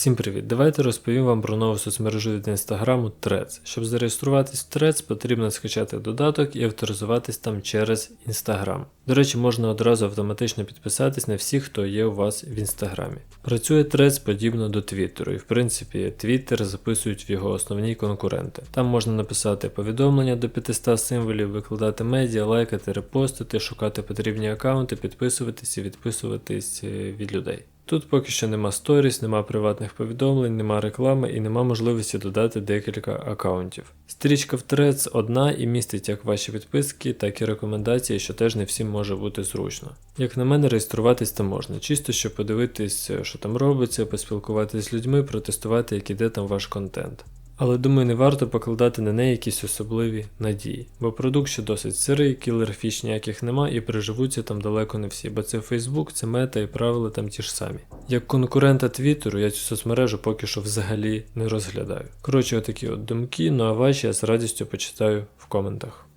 Всім привіт! Давайте розповім вам про нову соцмережу від інстаграму Threads. Щоб зареєструватись в Threads, потрібно скачати додаток і авторизуватись там через Instagram. До речі, можна одразу автоматично підписатись на всіх, хто є у вас в інстаграмі. Працює Threads подібно до Твіттеру, і в принципі Twitter записують в його основні конкуренти. Там можна написати повідомлення до 500 символів, викладати медіа, лайкати, репостити, шукати потрібні аккаунти, підписуватись і відписуватись е, від людей. Тут поки що нема сторіс, нема приватних повідомлень, нема реклами і нема можливості додати декілька аккаунтів. Стрічка в Threads одна і містить як ваші підписки, так і рекомендації, що теж не всім може бути зручно. Як на мене, реєструватись там можна, чисто щоб подивитись, що там робиться, поспілкуватися з людьми, протестувати, як іде там ваш контент. Але думаю, не варто покладати на неї якісь особливі надії, бо продукт ще досить сирий, кілер фіч ніяких нема і приживуться там далеко не всі, бо це Facebook, це мета і правила там ті ж самі. Як конкурента Твіттеру, я цю соцмережу поки що взагалі не розглядаю. Коротше, отакі от думки, ну а ваші я з радістю почитаю в коментах.